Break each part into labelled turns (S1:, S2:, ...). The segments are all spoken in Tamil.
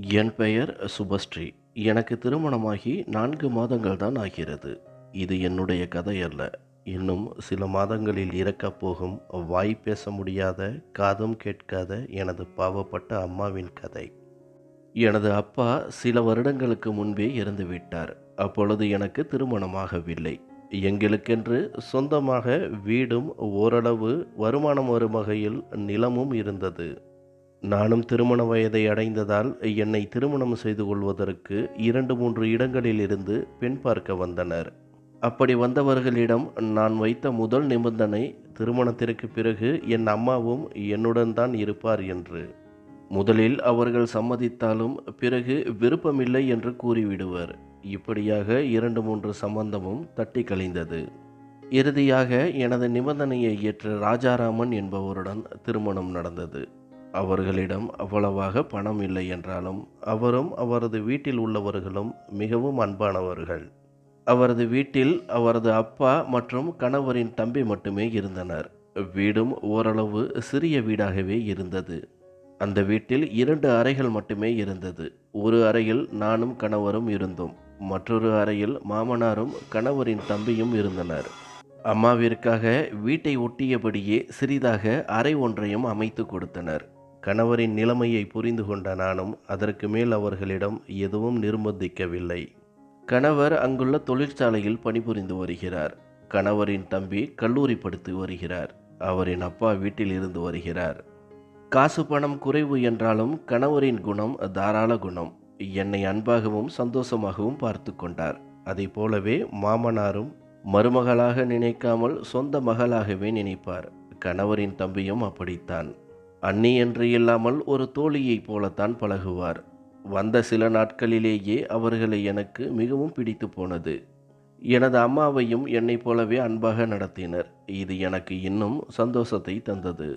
S1: என் பெயர் சுபஸ்ரீ. எனக்கு திருமணமாகி நான்கு மாதங்கள் தான் ஆகிறது. இது என்னுடைய கதை அல்ல. இன்னும் சில மாதங்களில் இறக்கப் போகும் வாய் பேச முடியாத காதும் கேட்காத எனது பாவப்பட்ட அம்மாவின் கதை. எனது அப்பா சில வருடங்களுக்கு முன்பே இறந்துவிட்டார் அப்பொழுது எனக்கு திருமணமாகவில்லை. எங்களுக்கென்று சொந்தமாக வீடும் ஓரளவு வருமானம் வரும் வகையில் நிலமும் இருந்தது. நானும் திருமண வயதை அடைந்ததால் என்னை திருமணம் செய்து கொள்வதற்கு இரண்டு மூன்று இடங்களில் இருந்து பெண் பார்க்க வந்தனர். அப்படி வந்தவர்களிடம் நான் வைத்த முதல் நிபந்தனை திருமணத்திற்கு பிறகு என் அம்மாவும் என்னுடன் தான் இருப்பார் என்று. முதலில் அவர்கள் சம்மதித்தாலும் பிறகு விருப்பமில்லை என்று கூறிவிடுவர். இப்படியாக இரண்டு மூன்று சம்பந்தமும் தட்டி கழிந்தது. இறுதியாக எனது நிபந்தனையை ஏற்ற ராஜாராமன் என்பவருடன் திருமணம் நடந்தது. அவர்களிடம் அவ்வளவாக பணம் இல்லை என்றாலும் அவரும் அவரது வீட்டில் உள்ளவர்களும் மிகவும் அன்பானவர்கள். அவரது வீட்டில் அவரது அப்பா மற்றும் கணவரின் தம்பி மட்டுமே இருந்தனர். வீடும் ஓரளவு சிறிய வீடாகவே இருந்தது. அந்த வீட்டில் இரண்டு அறைகள் மட்டுமே இருந்தது. ஒரு அறையில் நானும் கணவரும் இருந்தோம். மற்றொரு அறையில் மாமனாரும் கணவரின் தம்பியும் இருந்தனர். அம்மாவிற்காக வீட்டை ஒட்டியபடியே சிறிதாக அறை ஒன்றையும் அமைத்து கொடுத்தனர். கணவரின் நிலைமையை புரிந்து கொண்ட நானும் அதற்கு மேல் அவர்களிடம் எதுவும் நிர்பந்திக்கவில்லை. கணவர் அங்குள்ள தொழிற்சாலையில் பணிபுரிந்து வருகிறார். கணவரின் தம்பி கல்லூரி படித்து வருகிறார். அவரின் அப்பா வீட்டில் இருந்து வருகிறார். காசு பணம் குறைவு என்றாலும் கணவரின் குணம் தாராள குணம். என்னை அன்பாகவும் சந்தோஷமாகவும் பார்த்து கொண்டார். அதை போலவே மாமனாரும் மருமகளாக நினைக்காமல் சொந்த மகளாகவே நினைப்பார். கணவரின் தம்பியும் அப்படித்தான். அண்ணி என்று இல்லாமல் ஒரு தோழியைப் போலத்தான் பழகுவார். வந்த சில நாட்களிலேயே அவர்களை எனக்கு மிகவும் பிடித்து போனது. எனது அம்மாவையும் என்னைப் போலவே அன்பாக நடத்தினர். இது எனக்கு இன்னும் சந்தோஷத்தை தந்தது.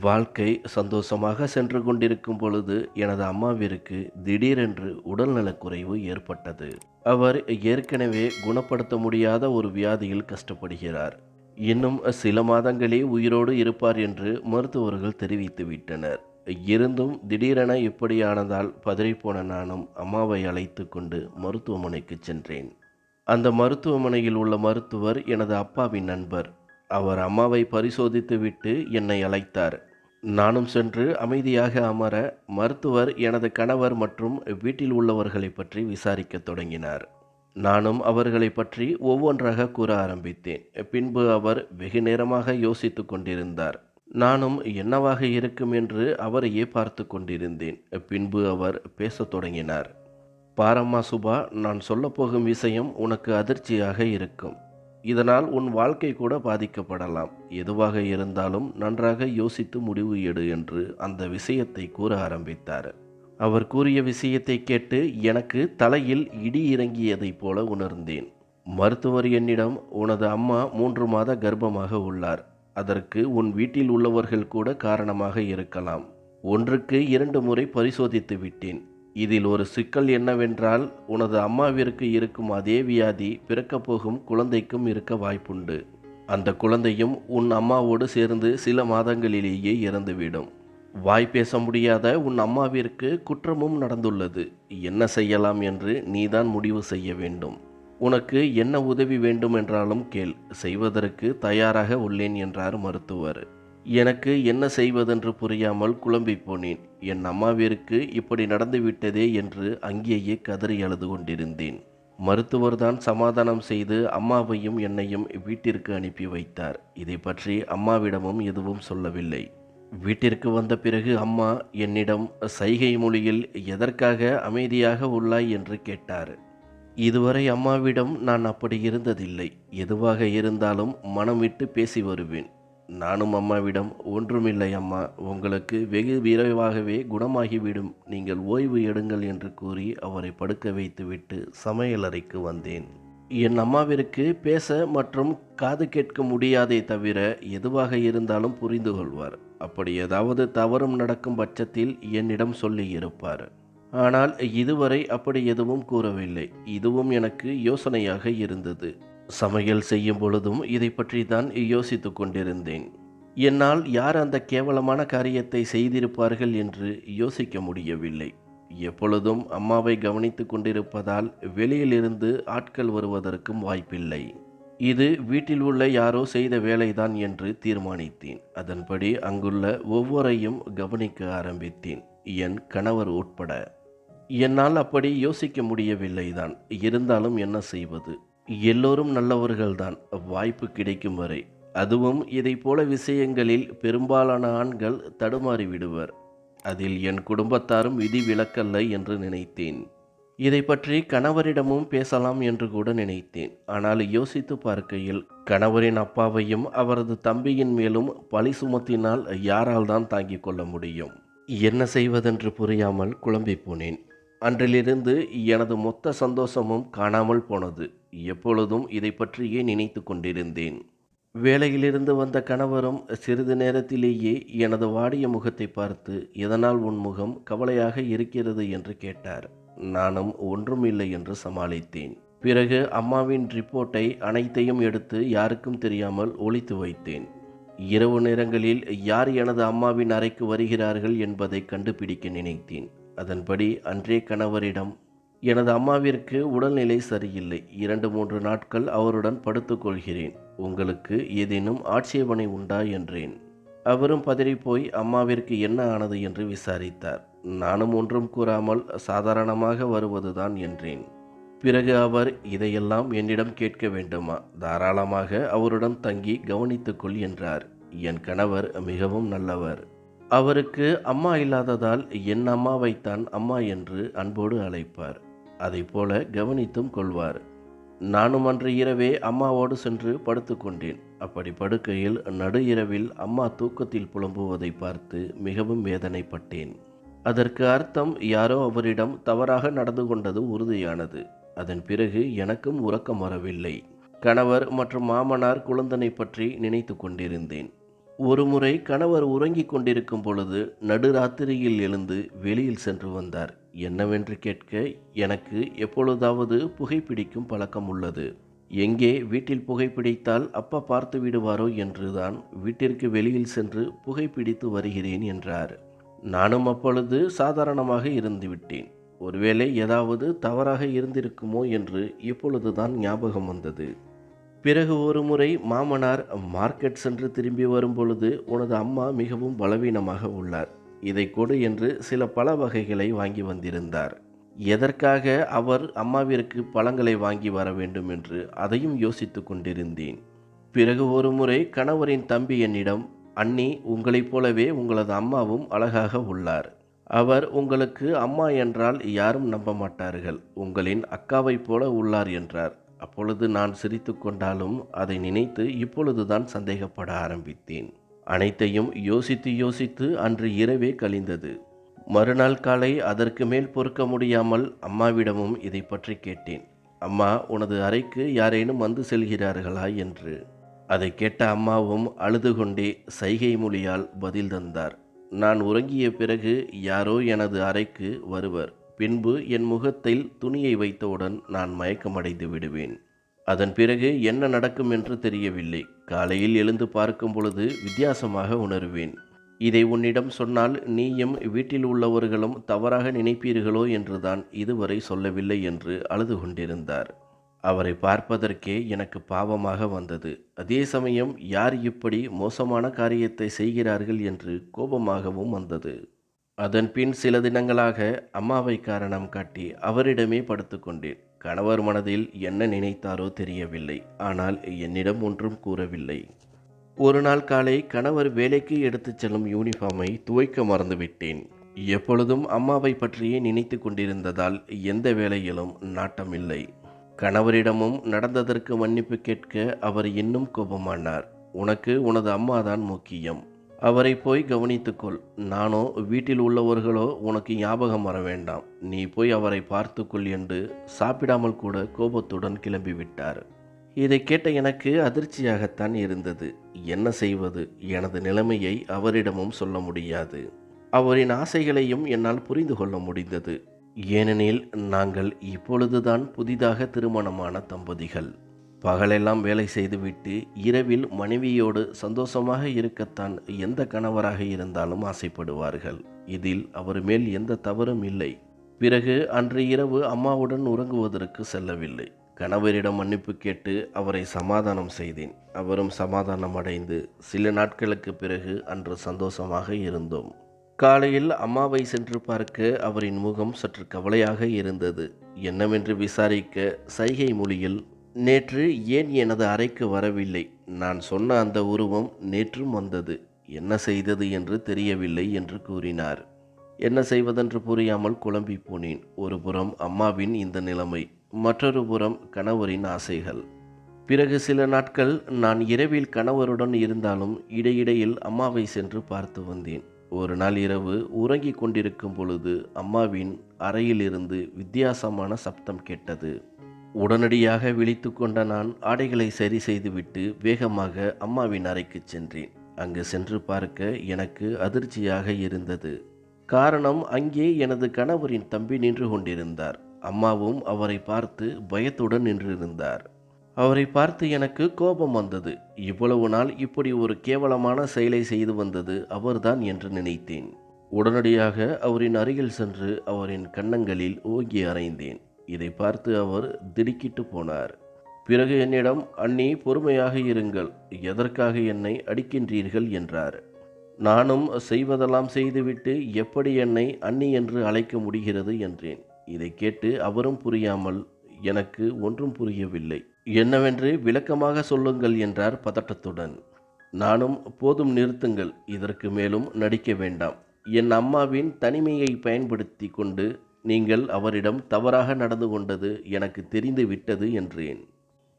S1: வாழ்க்கை சந்தோஷமாக சென்று கொண்டிருக்கும் பொழுது எனது அம்மாவிற்கு திடீரென்று உடல்நலக்குறைவு ஏற்பட்டது. அவர் ஏற்கனவே குணப்படுத்த முடியாத ஒரு வியாதியில் கஷ்டப்படுகிறார். இன்னும் சில மாதங்களே உயிரோடு இருப்பார் என்று மருத்துவர்கள் தெரிவித்து விட்டனர் இருந்தும் திடீரென இப்படியானதால் பதறிப்போன நானும் அம்மாவை அழைத்து கொண்டு மருத்துவமனைக்கு சென்றேன். அந்த மருத்துவமனையில் உள்ள மருத்துவர் எனது அப்பாவின் நண்பர். அவர் அம்மாவை பரிசோதித்துவிட்டு என்னை அழைத்தார். நானும் சென்று அமைதியாக அமர மருத்துவர் எனது கணவர் மற்றும் வீட்டில் உள்ளவர்களை பற்றி விசாரிக்கத் தொடங்கினார். நானும் அவர்களை பற்றி ஒவ்வொன்றாக கூற ஆரம்பித்தேன். பின்பு அவர் வெகு நேரமாக யோசித்து கொண்டிருந்தார். நானும் என்னவாக இருக்கும் என்று அவரையே பார்த்து கொண்டிருந்தேன். பின்பு அவர் பேசத் தொடங்கினார். பாரம்மா சுபா நான் சொல்லப்போகும் விஷயம் உனக்கு அதிர்ச்சியாக இருக்கும். இதனால் உன் வாழ்க்கை கூட பாதிக்கப்படலாம். எதுவாக இருந்தாலும் நன்றாக யோசித்து முடிவு எடு என்று அந்த விஷயத்தை கூற ஆரம்பித்தார். அவர் கூறிய விஷயத்தை கேட்டு எனக்கு தலையில் இடி இறங்கியதைப் போல உணர்ந்தேன். மருத்துவர் என்னிடம் உனது அம்மா மூன்று மாத கர்ப்பமாக உள்ளார். அதற்கு உன் வீட்டில் உள்ளவர்கள் கூட காரணமாக இருக்கலாம். ஒன்றுக்கு இரண்டு முறை பரிசோதித்து விட்டேன். இதில் ஒரு சிக்கல் என்னவென்றால் உனது அம்மாவிற்கு இருக்கும் அதே வியாதி பிறக்கப் போகும் குழந்தைக்கும் இருக்க வாய்ப்புண்டு. அந்த குழந்தையும் உன் அம்மாவோடு சேர்ந்து சில மாதங்களிலேயே இறந்துவிடும். வாய் பேச முடியாத உன் அம்மாவிற்கு குற்றமும் நடந்துள்ளது. என்ன செய்யலாம் என்று நீதான் முடிவு செய்ய வேண்டும். உனக்கு என்ன உதவி வேண்டும் என்றாலும் கேள். செய்வதற்கு தயாராக உள்ளேன் என்றார் மருத்துவர். எனக்கு என்ன செய்வதென்று புரியாமல் குழம்பி போனேன். என் அம்மாவிற்கு இப்படி நடந்துவிட்டதே என்று அங்கேயே கதறி அழுது கொண்டிருந்தேன். மருத்துவர்தான் சமாதானம் செய்து அம்மாவையும் என்னையும் வீட்டிற்கு அனுப்பி வைத்தார். இதை பற்றி அம்மாவிடமும் எதுவும் சொல்லவில்லை. வீட்டிற்கு வந்த பிறகு அம்மா என்னிடம் சைகை மொழியில் எதற்காக அமைதியாக உள்ளாய் என்று கேட்டார். இதுவரை அம்மாவிடம் நான் அப்படி இருந்ததில்லை. எதுவாக இருந்தாலும் மனம் விட்டு பேசி வருவேன். நானும் அம்மாவிடம் ஒன்றுமில்லை அம்மா உங்களுக்கு வெகு விரைவாகவே குணமாகிவிடும். நீங்கள் ஓய்வு எடுங்கள் என்று கூறி அவரை படுக்க வைத்துவிட்டு சமையலறைக்கு வந்தேன். என் அம்மாவிற்கு பேச மற்றும் காது கேட்க முடியாதே தவிர எதுவாக இருந்தாலும் புரிந்து கொள்வார். அப்படி ஏதாவது தவறும் நடக்கும் பட்சத்தில் என்னிடம் சொல்லியிருப்பார் ஆனால் இதுவரை அப்படி எதுவும் கூறவில்லை. இதுவும் எனக்கு யோசனையாக இருந்தது. சமையல் செய்யும் பொழுதும் இதை பற்றி தான் யோசித்து கொண்டிருந்தேன். என்னால் யார் அந்த கேவலமான காரியத்தை செய்திருப்பார்கள் என்று யோசிக்க முடியவில்லை. எப்பொழுதும் அம்மாவை கவனித்து கொண்டிருப்பதால் வெளியிலிருந்து ஆட்கள் வருவதற்கும் வாய்ப்பில்லை. இது வீட்டில் உள்ள யாரோ செய்த வேலைதான் என்று தீர்மானித்தேன். அதன்படி அங்குள்ள ஒவ்வொரையும் கவனிக்க ஆரம்பித்தேன். என் கணவர் உட்பட. என்னால் அப்படி யோசிக்க முடியவில்லைதான். இருந்தாலும் என்ன செய்வது? எல்லோரும் நல்லவர்கள்தான். வாய்ப்பு கிடைக்கும் வரை. அதுவும் இதைப் போல விஷயங்களில் பெரும்பாலான ஆண்கள் தடுமாறி விடுவர் அதில் என் குடும்பத்தாரும் விதி விலக்கல்ல என்று நினைத்தேன். இதை பற்றி கணவரிடமும் பேசலாம் என்று கூட நினைத்தேன். ஆனால் யோசித்து பார்க்கையில் கணவரின் அப்பாவையும் அவரது தம்பியின் மேலும் பழி சுமத்தினால் யாரால் தான் தாங்கிக் கொள்ள முடியும்? என்ன செய்வதென்று புரியாமல் குழம்பி போனேன். அன்றிலிருந்து எனது மொத்த சந்தோஷமும் காணாமல் போனது. எப்பொழுதும் இதை பற்றியே நினைத்து கொண்டிருந்தேன். வேலையிலிருந்து வந்த கணவரும் சிறிது நேரத்திலேயே எனது வாடிய முகத்தை பார்த்து எதனால் உன் முகம் கவலையாக இருக்கிறது? என்று கேட்டார். நானும் ஒன்றுமில்லை என்று சமாளித்தேன். பிறகு அம்மாவின் ரிப்போர்ட்டை அனைத்தையும் எடுத்து யாருக்கும் தெரியாமல் ஒழித்து வைத்தேன். இரவு நேரங்களில் யார் எனது அம்மாவின் அறைக்கு வருகிறார்கள் என்பதை கண்டுபிடிக்க நினைத்தேன். அதன்படி அன்றே கணவரிடம் எனது அம்மாவிற்கு உடல்நிலை சரியில்லை. இரண்டு மூன்று நாட்கள் அவருடன் படுத்துக்கொள்கிறேன் உங்களுக்கு ஏதேனும் ஆட்சேபனை உண்டா? என்றேன். அவரும் பதறிப்போய் அம்மாவிற்கு என்ன ஆனது? என்று விசாரித்தார். நானும் ஒன்றும் கூறாமல் சாதாரணமாக வருவதுதான் என்றேன். பிறகு அவர் இதையெல்லாம் என்னிடம் கேட்க வேண்டுமா? தாராளமாக அவருடன் தங்கி கவனித்துக்கொள் என்றார். என் கணவர் மிகவும் நல்லவர். அவருக்கு அம்மா இல்லாததால் என் அம்மாவைத்தான் அம்மா என்று அன்போடு அழைப்பார். அதைப்போல கவனித்தும் கொள்வார். நானும் அன்று இரவே அம்மாவோடு சென்று படுத்துக்கொண்டேன் அப்படி படுக்கையில் நடு இரவில் அம்மா தூக்கத்தில் புலம்புவதை பார்த்து மிகவும் வேதனைப்பட்டேன். அதற்கு அர்த்தம் யாரோ அவரிடம் தவறாக நடந்து கொண்டது உறுதியானது. அதன் பிறகு எனக்கும் உறக்கம் வரவில்லை. கணவர் மற்றும் மாமனார் குழந்தனை பற்றி நினைத்து கொண்டிருந்தேன். ஒருமுறை கணவர் உறங்கிக் கொண்டிருக்கும் பொழுது நடுராத்திரியில் எழுந்து வெளியில் சென்று வந்தார். என்னவென்று கேட்க எனக்கு எப்பொழுதாவது புகைப்பிடிக்கும் பழக்கம் உள்ளது. எங்கே வீட்டில் புகைப்பிடித்தால் அப்பா பார்த்து விடுவாரோ என்றுதான் வீட்டிற்கு வெளியில் சென்று புகைப்பிடித்து வருகிறேன் என்றார். நானும் அப்பொழுது சாதாரணமாக இருந்துவிட்டேன். ஒருவேளை ஏதாவது தவறாக இருந்திருக்குமோ என்று இப்பொழுதுதான் ஞாபகம் வந்தது. பிறகு ஒரு முறை மாமனார் மார்க்கெட் சென்று திரும்பி வரும் பொழுது உனது அம்மா மிகவும் பலவீனமாக உள்ளார். இதை கொடு என்று சில பல வகைகளை வாங்கி வந்திருந்தார். எதற்காக அவர் அம்மாவிற்கு பழங்களை வாங்கி வர வேண்டும் என்று அதையும் யோசித்து கொண்டிருந்தேன். பிறகு ஒரு முறை கணவரின் தம்பி என்னிடம் அண்ணி உங்களைப் போலவே உங்களது அம்மாவும் அழகாக உள்ளார். அவர் உங்களுக்கு அம்மா என்றால் யாரும் நம்ப மாட்டார்கள். உங்களின் அக்காவைப் போல உள்ளார் என்றார். அப்பொழுது நான் சிரித்து கொண்டாலும் அதை நினைத்து இப்பொழுதுதான் சந்தேகப்பட ஆரம்பித்தேன். அனைத்தையும் யோசித்து யோசித்து அன்று இரவே கழிந்தது. மறுநாள் காலை அதற்கு மேல் பொறுக்க முடியாமல் அம்மாவிடமும் இதை பற்றி கேட்டேன். அம்மா உனது அறைக்கு யாரேனும் வந்து செல்கிறார்களா? என்று. அதை கேட்ட அம்மாவும் அழுது கொண்டே சைகை மொழியால் பதில் தந்தார். நான் உறங்கிய பிறகு யாரோ எனது அறைக்கு வருவர். பின்பு என் முகத்தில் துணியை வைத்தவுடன் நான் மயக்கமடைந்து விடுவேன். அதன் பிறகு என்ன நடக்கும் என்று தெரியவில்லை. காலையில் எழுந்து பார்க்கும் பொழுது வித்தியாசமாக உணர்வேன். இதை உன்னிடம் சொன்னால் நீயும் வீட்டில் உள்ளவர்களும் தவறாக நினைப்பீர்களோ என்றுதான் இதுவரை சொல்லவில்லை என்று அழுது கொண்டிருந்தார் அவரை பார்ப்பதற்கே எனக்கு பாவமாக வந்தது. அதே சமயம் யார் இப்படி மோசமான காரியத்தை செய்கிறார்கள் என்று கோபமாகவும் வந்தது. அதன்பின் சில தினங்களாக அம்மாவை காரணம் காட்டி அவரிடமே படுத்துக்கொண்டேன் கணவர் மனதில் என்ன நினைத்தாரோ தெரியவில்லை. ஆனால் என்னிடம் ஒன்றும் கூறவில்லை. ஒரு நாள் காலை கணவர் வேலைக்கு எடுத்துச் செல்லும் யூனிஃபார்மை துவைக்க மறந்துவிட்டேன். எப்பொழுதும் அம்மாவை பற்றியே நினைத்து கொண்டிருந்ததால் எந்த வேலையிலும் நாட்டமில்லை. கணவரிடமும் நடந்ததற்கு மன்னிப்பு கேட்க அவர் இன்னும் கோபமானார். உனக்கு உனது அம்மாதான் முக்கியம். அவரை போய் கவனித்துக்கொள் நானோ வீட்டில் உள்ளவர்களோ உனக்கு ஞாபகம் வர வேண்டாம். நீ போய் அவரை பார்த்துக்கொள் என்று சாப்பிடாமல் கூட கோபத்துடன் கிளம்பிவிட்டார். இதை கேட்ட எனக்கு அதிர்ச்சியாகத்தான் இருந்தது. என்ன செய்வது? எனது நிலைமையை அவரிடமும் சொல்ல முடியாது. அவரின் ஆசைகளையும் என்னால் புரிந்து கொள்ள முடிந்தது. ஏனெனில் நாங்கள் இப்பொழுதுதான் புதிதாக திருமணமான தம்பதிகள். பகலெல்லாம் வேலை செய்துவிட்டு இரவில் மனைவியோடு சந்தோஷமாக இருக்கத்தான் எந்த கணவராக இருந்தாலும் ஆசைப்படுவார்கள். இதில் அவர் மேல் எந்த தவறும் இல்லை. பிறகு அன்று இரவு அம்மாவுடன் உறங்குவதற்கு செல்லவில்லை. கணவரிடம் மன்னிப்பு கேட்டு அவரை சமாதானம் செய்தேன். அவரும் சமாதானம் அடைந்து சில நாட்களுக்கு பிறகு அன்று சந்தோஷமாக இருந்தோம். காலையில் அம்மாவை சென்று பார்க்க அவரின் முகம் சற்று கவலையாக இருந்தது. என்னவென்று விசாரிக்க சைகை மொழியில் நேற்று ஏன் எனது அறைக்கு வரவில்லை? நான் சொன்ன அந்த உருவம் நேற்றும் வந்தது. என்ன செய்தது என்று தெரியவில்லை என்று கூறினார். என்ன செய்வதென்று புரியாமல் குழம்பி போனேன். ஒரு புறம் அம்மாவின் இந்த நிலைமை மற்றொரு புறம் கணவரின் ஆசைகள். பிறகு சில நாட்கள் நான் இரவில் கணவருடன் இருந்தாலும் இடையிடையில் அம்மாவை சென்று பார்த்து வந்தேன். ஒரு நாள் இரவு உறங்கிக் கொண்டிருக்கும் பொழுது அம்மாவின் அறையிலிருந்து வித்தியாசமான சப்தம் கேட்டது. உடனடியாக விழித்து கொண்ட நான் ஆடைகளை சரி செய்துவிட்டு வேகமாக அம்மாவின் அறைக்கு சென்றேன். அங்கு சென்று பார்க்க எனக்கு அதிர்ச்சியாக இருந்தது. காரணம் அங்கே எனது கணவரின் தம்பி நின்று கொண்டிருந்தார். அம்மாவும் அவரை பார்த்து பயத்துடன் நின்றிருந்தார். அவரை பார்த்து எனக்கு கோபம் வந்தது. இவ்வளவு நாள் இப்படி ஒரு கேவலமான செயலை செய்து வந்தது அவர்தான் என்று நினைத்தேன். உடனடியாக அவரின் அருகில் சென்று அவரின் கன்னங்களில் ஓங்கி அறைந்தேன். இதை பார்த்து அவர் திடுக்கிட்டு போனார். பிறகு என்னிடம் அண்ணி பொறுமையாக இருங்கள். எதற்காக என்னை அடிக்கின்றீர்கள்? என்றார். நானும் செய்வதெல்லாம் செய்துவிட்டு எப்படி என்னை அண்ணி என்று அழைக்க முடிகிறது? என்றேன். இதை கேட்டு அவரும் புரியாமல் எனக்கு ஒன்றும் புரியவில்லை. என்னவென்று விளக்கமாக சொல்லுங்கள் என்றார் பதட்டத்துடன். நானும் போதும் நிறுத்துங்கள் இதற்கு மேலும் நடிக்க வேண்டாம். என் அம்மாவின் தனிமையை பயன்படுத்தி கொண்டு நீங்கள் அவரிடம் தவறாக நடந்து கொண்டது எனக்கு தெரிந்து விட்டது என்றேன்.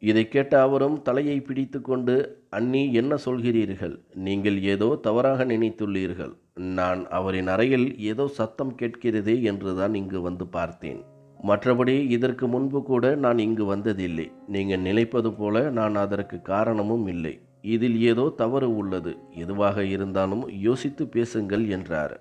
S1: இதை கேட்ட அவரும் தலையை பிடித்து கொண்டு அண்ணி என்ன சொல்கிறீர்கள்? நீங்கள் ஏதோ தவறாக நினைத்துள்ளீர்கள். நான் அவரின் அறையில் ஏதோ சத்தம் கேட்கிறதே என்றுதான் இங்கு வந்து பார்த்தேன். மற்றபடி இதற்கு முன்பு கூட நான் இங்கு வந்ததில்லை. நீங்கள் நினைப்பது போல நான் அதற்கு காரணமும் இல்லை. இதில் ஏதோ தவறு உள்ளது. எதுவாக இருந்தாலும் யோசித்து பேசுங்கள் என்றார்.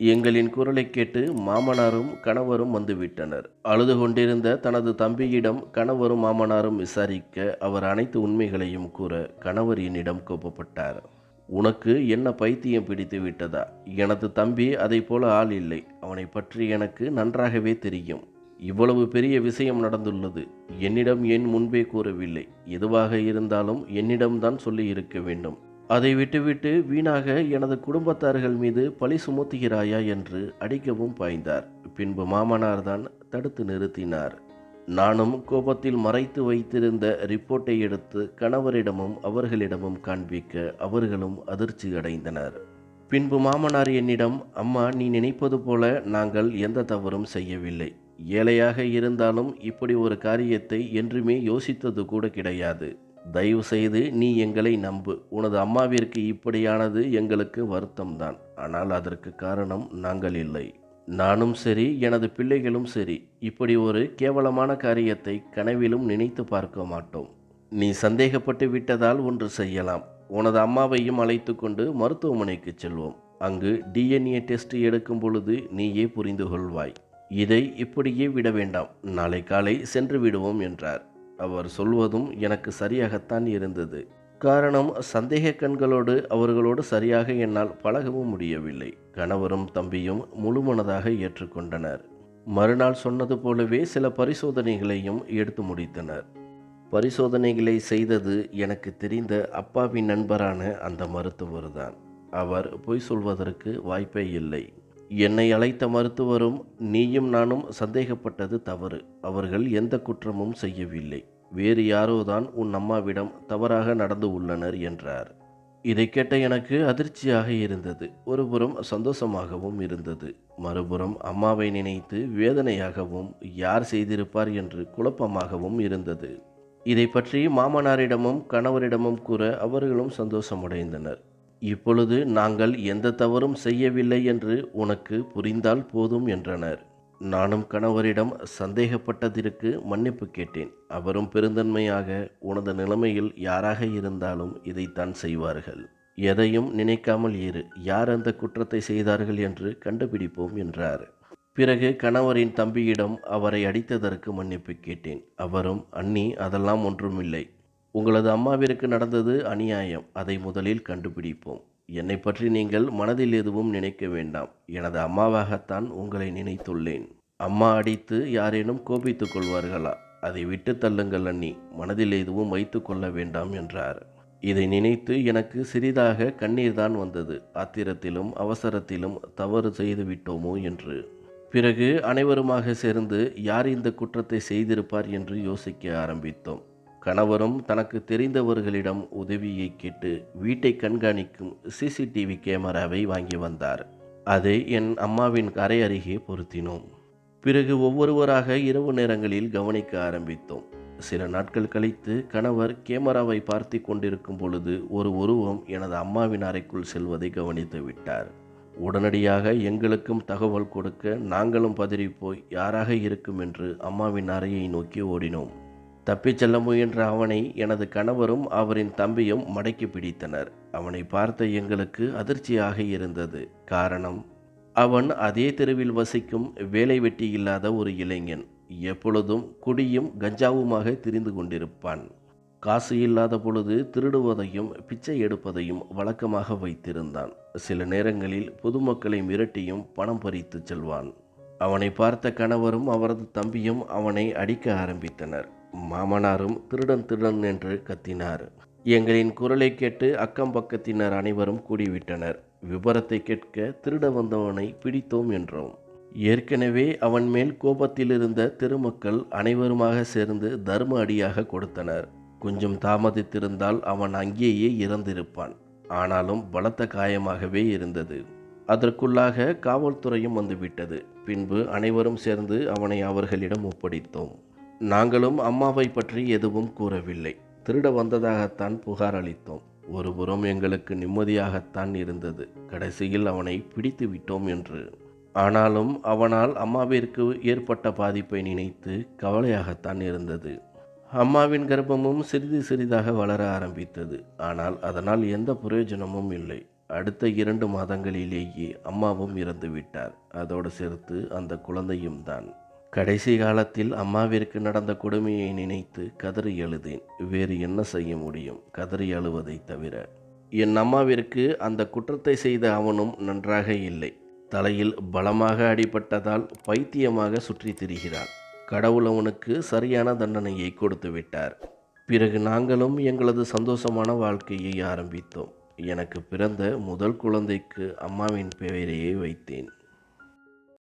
S1: எங்களின் குரலை கேட்டு மாமனாரும் கணவரும் வந்துவிட்டனர். அழுது கொண்டிருந்த தனது தம்பியிடம் கணவரும் மாமனாரும் விசாரிக்க அவர் அனைத்து உண்மைகளையும் கூற கணவர் என்னிடம் கோப்பப்பட்டார் உனக்கு என்ன பைத்தியம் பிடித்து விட்டதா? எனது தம்பி அதை போல ஆள் இல்லை. அவனை பற்றி எனக்கு நன்றாகவே தெரியும். இவ்வளவு பெரிய விஷயம் நடந்துள்ளது. என்னிடம் ஏன் முன்பே கூறவில்லை. எதுவாக இருந்தாலும் என்னிடம்தான் சொல்லி இருக்க வேண்டும். அதை விட்டுவிட்டு வீணாக எனது குடும்பத்தார்கள் மீது பழி சுமத்துகிறாயா என்று அடிக்கவும் பாய்ந்தார். பின்பு மாமனார் தான் தடுத்து நிறுத்தினார். நானும் கோபத்தில் மறைத்து வைத்திருந்த ரிப்போர்ட்டை எடுத்து கணவரிடமும் அவர்களிடமும் காண்பிக்க அவர்களும் அதிர்ச்சி அடைந்தனர். பின்பு மாமனார் என்னிடம் அம்மா நீ நினைப்பது போல நாங்கள் எந்த தவறும் செய்யவில்லை. ஏழையாக இருந்தாலும் இப்படி ஒரு காரியத்தை என்றுமே யோசித்தது கூட கிடையாது. தயவு செய்து நீ எங்களை நம்பு. உனது அம்மாவிற்கு இப்படியானது எங்களுக்கு வருத்தம்தான். ஆனால் அதற்கு காரணம் நாங்கள் இல்லை. நானும் சரி எனது பிள்ளைகளும் சரி. இப்படி ஒரு கேவலமான காரியத்தை கனவிலும் நினைத்து பார்க்க மாட்டோம். நீ சந்தேகப்பட்டு விட்டதால் ஒன்று செய்யலாம். உனது அம்மாவையும் அழைத்து கொண்டு மருத்துவமனைக்கு செல்வோம். அங்கு டிஎன்ஏ டெஸ்ட் எடுக்கும் பொழுது நீயே புரிந்து கொள்வாய். இதை இப்படியே விட வேண்டாம். நாளை காலை சென்று விடுவோம் என்றார். அவர் சொல்வதும் எனக்கு சரியாகத்தான் இருந்தது. காரணம் சந்தேக கண்களோடு அவர்களோடு சரியாக என்னால் பழகவும் முடியவில்லை. கணவரும் தம்பியும் முழுமனதாக ஏற்றுக்கொண்டனர். மறுநாள் சொன்னது போலவே சில பரிசோதனைகளையும் எடுத்து முடித்தனர். பரிசோதனைகளை செய்தது எனக்கு தெரிந்த அப்பாவின் நண்பரான அந்த மருத்துவர்தான். அவர் பொய் சொல்வதற்கு வாய்ப்பே இல்லை. என்னை அழைத்த மருத்துவரும் நீயும் நானும் சந்தேகப்பட்டது தவறு. அவர்கள் எந்த குற்றமும் செய்யவில்லை. வேறு யாரோதான் உன் அம்மாவிடம் தவறாக நடந்து உள்ளனர் என்றார். இதை கேட்ட எனக்கு அதிர்ச்சியாக இருந்தது. ஒருபுறம் சந்தோஷமாகவும் இருந்தது. மறுபுறம் அம்மாவை நினைத்து வேதனையாகவும் யார் செய்திருப்பார்? என்று குழப்பமாகவும் இருந்தது. இதை பற்றி மாமனாரிடமும் கணவரிடமும் கூற அவர்களும் சந்தோஷமடைந்தனர். இப்பொழுது நாங்கள் எந்த தவறும் செய்யவில்லை என்று உனக்கு புரிந்தால் போதும் என்றனர். நானும் கணவரிடம் சந்தேகப்பட்டதற்கு மன்னிப்பு கேட்டேன். அவரும் பெருந்தன்மையாக உனது நிலைமையில் யாராக இருந்தாலும் இதைத்தான் செய்வார்கள். எதையும் நினைக்காமல் இரு. யார் அந்த குற்றத்தை செய்தார்கள் என்று கண்டுபிடிப்போம் என்றார். பிறகு கணவரின் தம்பியிடம் அவரை அடித்ததற்கு மன்னிப்பு கேட்டேன். அவரும் அண்ணி அதெல்லாம் ஒன்றுமில்லை. உங்களது அம்மாவிற்கு நடந்தது அநியாயம். அதை முதலில் கண்டுபிடிப்போம். என்னை பற்றி நீங்கள் மனதில் எதுவும் நினைக்க வேண்டாம். எனது அம்மாவாகத்தான் உங்களை நினைத்துள்ளேன். அம்மா அடித்து யாரேனும் கோபித்துக் கொள்வார்களா? அதை விட்டு தள்ளுங்கள் அண்ணி. மனதில் எதுவும் வைத்து கொள்ள வேண்டாம் என்றார். இதை நினைத்து எனக்கு சிறிதாக கண்ணீர் தான் வந்தது. ஆத்திரத்திலும் அவசரத்திலும் தவறு செய்து விட்டோமோ என்று. பிறகு அனைவருமாக சேர்ந்து யார் இந்த குற்றத்தை செய்திருப்பார்? என்று யோசிக்க ஆரம்பித்தோம். கணவரும் தனக்கு தெரிந்தவர்களிடம் உதவியை கேட்டு வீட்டை கண்காணிக்கும் சிசிடிவி கேமராவை வாங்கி வந்தார். அதை என் அம்மாவின் அறை அருகே பொருத்தினோம். பிறகு ஒவ்வொருவராக இரவு நேரங்களில் கவனிக்க ஆரம்பித்தோம். சில நாட்கள் கழித்து கணவர் கேமராவை பார்த்து கொண்டிருக்கும் பொழுது ஒரு உருவம் எனது அம்மாவின் அறைக்குள் செல்வதை கவனித்து விட்டார். உடனடியாக எங்களுக்கும் தகவல் கொடுக்க நாங்களும் பதறிப்போய் யாராக இருக்கும்? என்று அம்மாவின் அறையை நோக்கி ஓடினோம். தப்பிச் செல்ல முயன்ற அவனை எனது கணவரும் அவரின் தம்பியும் மடக்கி பிடித்தனர். அவனை பார்த்த எங்களுக்கு அதிர்ச்சியாக இருந்தது. காரணம் அவன் அதே தெருவில் வசிக்கும் வேலை வெட்டி இல்லாத ஒரு இளைஞன். எப்பொழுதும் குடியும் கஞ்சாவுமாக திரிந்து கொண்டிருப்பான். காசு இல்லாத பொழுது திருடுவதையும் பிச்சை எடுப்பதையும் வழக்கமாக வைத்திருந்தான். சில நேரங்களில் பொதுமக்களை மிரட்டியும் பணம் பறித்து செல்வான். அவனை பார்த்த கணவரும் அவரது தம்பியும் அவனை அடிக்க ஆரம்பித்தனர். மாமனாரும் திருடன் திருடன் என்று கத்தினார். எங்களின் குரலை கேட்டு அக்கம் பக்கத்தினர் அனைவரும் கூடிவிட்டனர். விபரத்தை கேட்க திருட வந்தவனை பிடித்தோம் என்றோம். ஏற்கனவே அவன் மேல் கோபத்தில் இருந்த திருமக்கள் அனைவருமாக சேர்ந்து தர்ம அடியாக கொடுத்தனர். கொஞ்சம் தாமதித்திருந்தால் அவன் அங்கேயே இறந்திருப்பான். ஆனாலும் பலத்த காயமாகவே இருந்தது. அதற்குள்ளாக காவல்துறையும் வந்துவிட்டது. பின்பு அனைவரும் சேர்ந்து அவனை அவர்களிடம் ஒப்படைத்தோம். நாங்களும் அம்மாவை பற்றி எதுவும் கூறவில்லை. திருட வந்ததாகத்தான் புகார் அளித்தோம். ஒருபுறம் எங்களுக்கு நிம்மதியாகத்தான் இருந்தது. கடைசியில் அவனை பிடித்து விட்டோம் என்று. ஆனாலும் அவனால் அம்மாவிற்கு ஏற்பட்ட பாதிப்பை நினைத்து கவலையாகத்தான் இருந்தது. அம்மாவின் கர்ப்பமும் சிறிது சிறிதாக வளர ஆரம்பித்தது. ஆனால் அதனால் எந்த பிரயோஜனமும் இல்லை. அடுத்த இரண்டு மாதங்களிலேயே அம்மாவும் இறந்து விட்டார் அதோடு சேர்த்து அந்த குழந்தையும் தான். கடைசி காலத்தில் அம்மாவிற்கு நடந்த கொடுமையை நினைத்து கதறி அழுதேன். வேறு என்ன செய்ய முடியும்? கதறி அழுவதை தவிர. என் அம்மாவிற்கு அந்த குற்றத்தை செய்த அவனும் நன்றாக இல்லை. தலையில் பலமாக அடிபட்டதால் பைத்தியமாக சுற்றித் திரிகிறான். கடவுள் அவனுக்கு சரியான தண்டனையை கொடுத்து விட்டார். பிறகு நாங்களும் எங்களது சந்தோஷமான வாழ்க்கையை ஆரம்பித்தோம். எனக்கு பிறந்த முதல் குழந்தைக்கு அம்மாவின் பெயரையே வைத்தேன்.